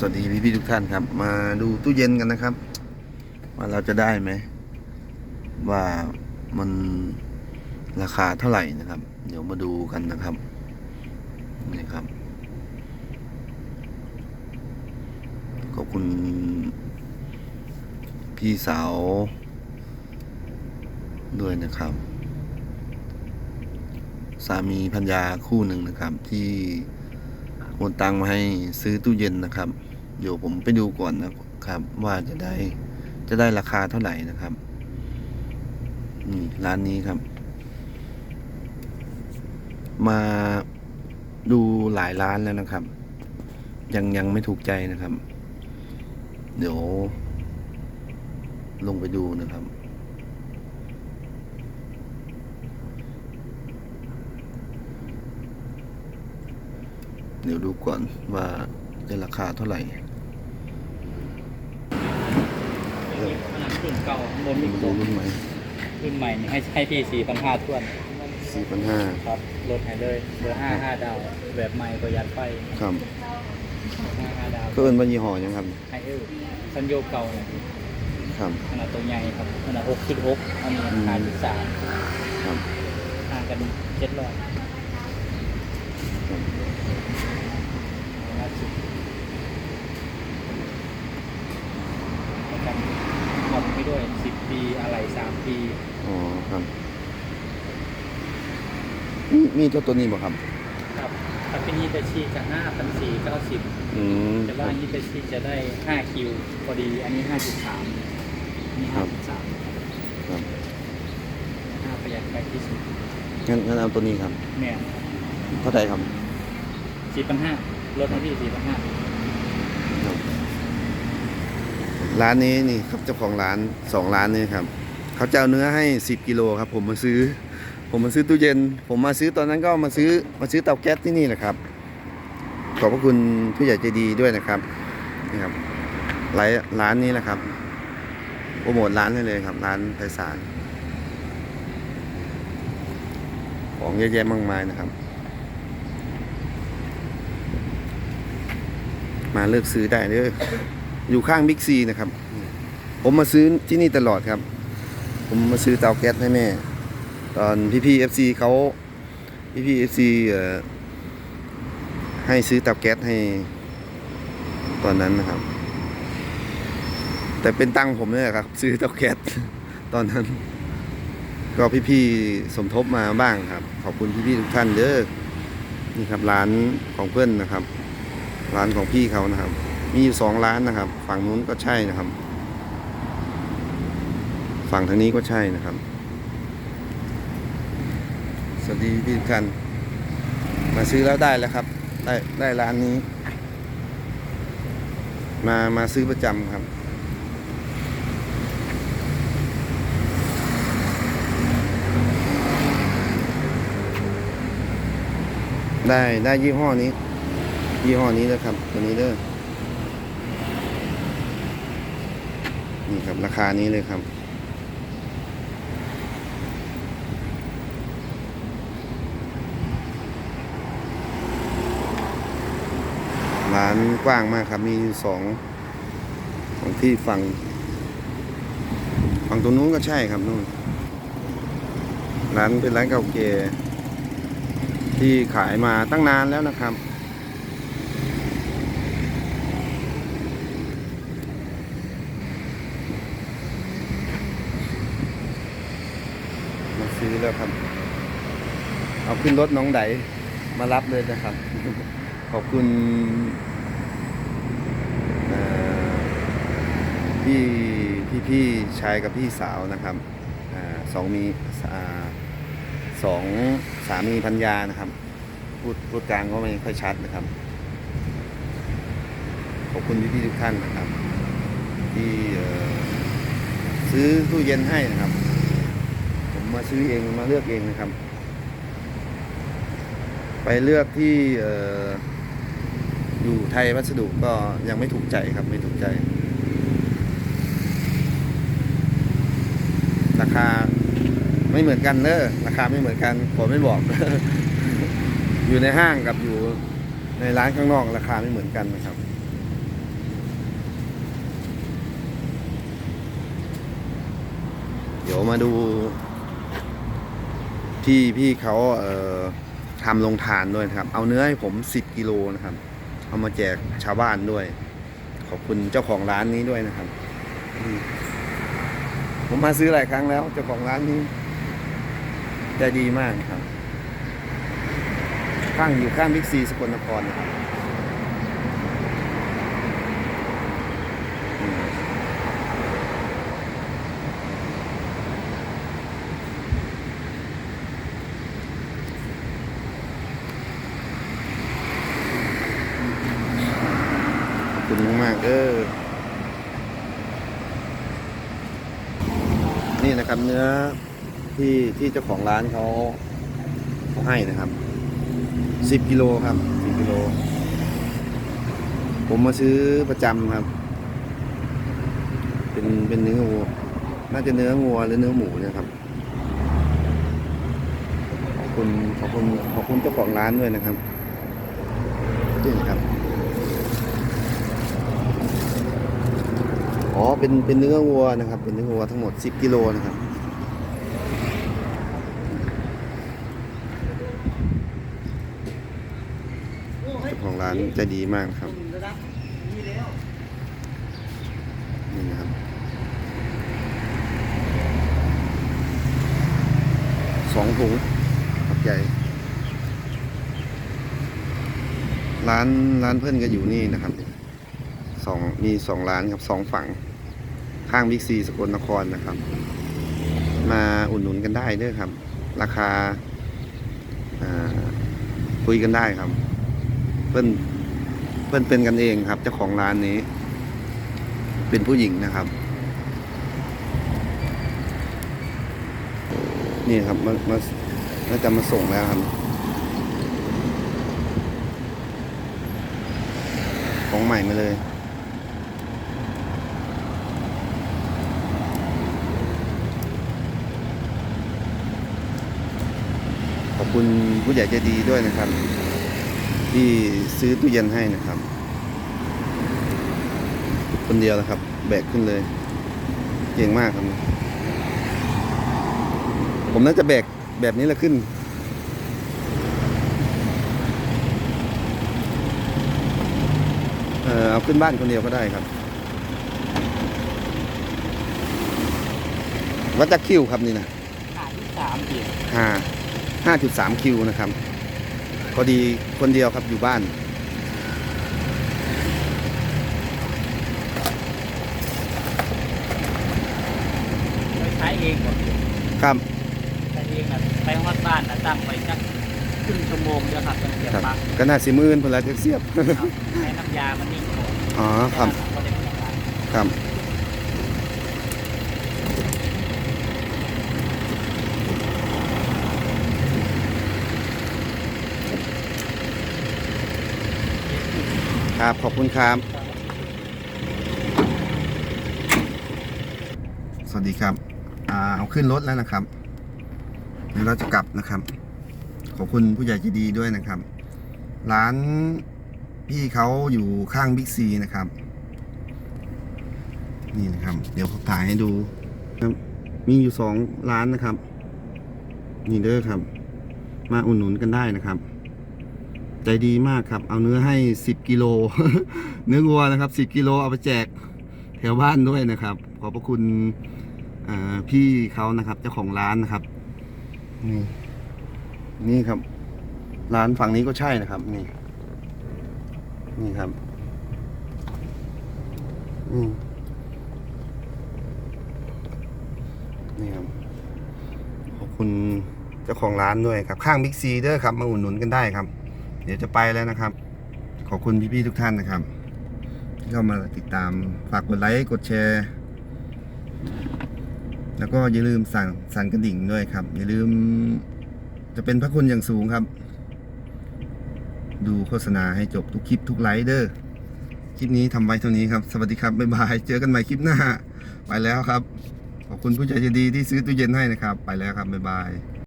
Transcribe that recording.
สวัสดีพี่พี่ทุกท่านครับ มาดูตู้เย็นกันนะครับ ว่าเราจะได้ไหม ว่ามันราคาเท่าไหร่นะครับ เดี๋ยวมาดูกันนะครับนี่ครับ ขอบคุณ พี่สาว ด้วยนะครับ สามีพัญญาคู่หนึ่งนะครับที่โอนตังมาให้ซื้อตู้เย็นนะครับ เดี๋ยวผมไปดูก่อนนะครับ ว่าจะได้จะได้ราคาเท่าไหร่นะครับนี่ร้านนี้ครับ มาดูหลายร้านแล้วนะครับ ยังยังไม่ถูกใจนะครับ เดี๋ยว ลงไปดูนะครับเดี๋ยวดูก่อนว่าจะราคาเท่าไหร่ ขนาดรุ่นเก่าบนดูมีโคดูมรุ่นใหม่รุ่นใหม่นี่ให้ให้พี่สี่พันห้าทวนสี่พันห้าครับลดให้เลยเบอร์ห้าห้าดาว แบบใหม่ประหยัดไฟครับห้าห้าดาวก็เอินว่ายี่ห้อยังครับไฮเออร์ซันโยเก่าเนี่ยครับขนาดตัวใหญ่ครับขนาดหกจุดหกอันนี้อืมห้าจุดสามครับห่างกันเจ็ดร้อยครับห้าสิบประกันผ่อนไป ด้วยสิบปีอะไรสามปีอ๋อครับมีมีเจ้าตัวนี้บ่ครับ ครับถ้าเป็นยี่เตชีจะห้าพันสี่เก้าสิบอืมแต่ว่ายี่เตชีจะได้ห้าคิวพอดีอันนี้ห้าจุดสามอันนี้ครัห้าบจุดสามครับห้าประหยัดไปที่สุดงั้นงั้นเอาตัวนี้ครับแม่นเท่าไหร่ครับสี่พันห้าลดให้พี่สี่พันห้าครับ ร้านนี้นี่ครับเจ้าของร้านสองร้านนี้ครับเขาจะเอาเนื้อให้สิบกิโลครับ ผมมาซื้อ ผมมาซื้อตู้เย็น ผมมาซื้อตอนนั้นก็มาซื้อมาซื้อเตาแก๊สที่นี่แหละครับ ขอบพระคุณผู้ใหญ่ใจดีด้วยนะครับนี่ครับร้านร้านนี้แหละครับโปรโมทร้านให้เลยครับ ร้านไพศาลของเยอะแยะมากมายนะครับ มาเลือกซื้อได้เด้อ อยู่ข้างบิ๊กซีนะครับ ผมมาซื้อที่นี่ตลอดครับ ผมมาซื้อเตาแก๊สให้แม่ ตอนพี่พี่เอฟซีเขาพี่พี่เอฟซีให้ซื้อเตาแก๊สให้ ตอนนั้นนะครับ แต่เป็นตังค์ผมเนี่ยครับ ซื้อเตาแก๊สตอนนั้น ก็พี่พี่สมทบมาบ้างครับ ขอบคุณพี่พี่ทุกท่านเด้อนี่ครับร้านของเพื่อนนะครับ ร้านของพี่เขานะครับ มีอยู่สองร้านนะครับ ฝั่งนู้นก็ใช่นะครับ ฝั่งทางนี้ก็ใช่นะครับ สวัสดีพี่กท่านมาซื้อแล้วได้แล้วครับ ได้ได้ร้านนี้ มามาซื้อประจำครับได้ได้ยี่ห้อนี้ ยี่ห้อนี้นะครับตัวนี้เด้อ นี่ครับราคานี้เลยครับ ร้านกว้างมากครับ มีสองของที่ฝั่งฝั่งตรงนู้นก็ใช่ครับนู่น ร้านเป็นร้านเก่าแก่ที่ขายมาตั้งนานแล้วนะครับ มาซื้อแล้วครับ เอาขึ้นรถน้องไดมารับเลยนะครับ ขอบคุณพี่พี่พี่ชายกับพี่สาวนะครับอสองมีอสองสามีพัญญานะครับ พูดพูดกลางก็ไม่ค่อยชัดนะครับ ขอบคุณพี่พี่ทุกท่านนะครับ ที่ซื้อตู้เย็นให้นะครับ มาซื้อเองมาเลือกเองนะครับ ไปเลือกที่อยู่ไทยวัสดุก็ยังไม่ถูกใจครับไม่ถูกใจ ราคาไม่เหมือนกันเนอะราคาไม่เหมือนกันผมไม่บอก อยู่ในห้างกับอยู่ในร้านข้างนอกราคาไม่เหมือนกันนะครับเดี๋ยวมาดู ที่พี่เขาเทำลงทานด้วยนะครับ เอาเนื้อให้ผม 10 กิโลนะครับ เอามาแจกชาวบ้านด้วย ขอบคุณเจ้าของร้านนี้ด้วยนะครับ ผมมาซื้อหลายครั้งแล้ว เจ้าของร้านนี้ใจดีมากครับ ข้างอยู่ข้างบิ๊กซีสกลนครนะครับอืมขอบคุณ มากเออนี่นะครับเนื้อที่ที่เจ้าของร้านเขาเขาให้นะครับสิบกิโลครับสิบกิโล ผมมาซื้อประจำครับ เป็นเป็นเนื้อวัวน่าจะเนื้อวัวหรือเนื้อหมูนะครับขอบคุณขอบคุณขอบคุณเจ้าของร้านด้วยนะครับนี่นะครับ อ๋อ เป็น เป็นเนื้อวัวนะครับ เป็นเนื้อวัวทั้งหมดสิบกิโลนะครับ เจ้าของร้านใจดีมากครับ นี่นะครับสองถุงขับใหญ่ ร้าน ร้านเพื่อนก็อยู่นี่นะครับสองมีสองร้านครับสองฝั่ง ข้างบิ๊กซีสกลนครนะครับ มาอุดหนุนกันได้เด้วยครับ ราคาอ่าคุยกันได้ครับ เพื่อนเพื่อนเป็นกันเองครับเจ้าของร้านนี้ เป็นผู้หญิงนะครับ นี่ครับมามาน่าจะมาส่งแล้วครับ ของใหม่มาเลย ขอบ คุณผู้ใหญ่ใจดีด้วยนะครับ ที่ซื้อตู้เย็นให้นะครับ คนเดียวนะครับ แบกขึ้นเลย เก่งมากครับ ผมน่าจะแบกแบบนี้แหละขึ้นเออเอาขึ้นบ้านคนเดียวก็ได้ครับ วัดจักคิวครับนี่นะขาที่สามอีกห้าห้า จุดสามคิวนะครับพอดีคนเดียวครับอยู่บ้านไปใช้เองหมดครับใช้เองนะไปฮอดบ้านนะตั้งไปสักครึ่งชั่วโมงเดียวครับต้องเสียบครับปลั๊กก็น่าสิมื่นพนละจะเสียบ ครับให้น้ำยามันนิ่งก่อนอ๋อครับก็ได้ไม่ต้องล้างครับ ครับ ขอบคุณครับ สวัสดีครับ อ่าเอาขึ้นรถแล้วนะครับเดี๋ยวเราจะกลับนะครับ ขอบคุณผู้ใหญ่ใจดีด้วยนะครับ ร้านพี่เขาอยู่ข้างบิ๊กซีนะครับ นี่นะครับ เดี๋ยวผมถ่ายให้ดูครับ มีอยู่สองร้านนะครับ นี่เด้อครับ มาอุดหนุนกันได้นะครับ ใจดีมากครับ เอาเนื้อให้สิบกิโล เนื้อวัวนะครับสิบกิโลเอาไปแจกแถวบ้านด้วยนะครับ ขอบพระคุณพี่เขานะครับ เจ้าของร้านนะครับ นี่นี่ครับ ร้านฝั่งนี้ก็ใช่นะครับ นี่ นี่ครับ อืมนี่ครับขอบคุณเจ้าของร้านด้วยครับ ข้างบิ๊กซีเด้อครับ มาอุดหนุนกันได้ครับ ดี๋ยวจะไปแล้วนะครับ ขอบคุณพี่ๆทุกท่านนะครับ ที่เข้ามาติดตามฝากกดไลค์กดแชร์ แล้วก็อย่าลืมสั่งสั่นกระดิ่งด้วยครับ อย่าลืมจะเป็นพระคุณอย่างสูงครับ ดูโฆษณาให้จบทุกคลิปทุกไลค์เด้อคลิปนี้ทำไว้เท่านี้ครับ สวัสดีครับบ๊ายบายเจอกันใหม่คลิปหน้า ไปแล้วครับ ขอบคุณผู้ใจดีที่ซื้อตู้เย็นให้นะครับ ไปแล้วครับบ๊ายบาย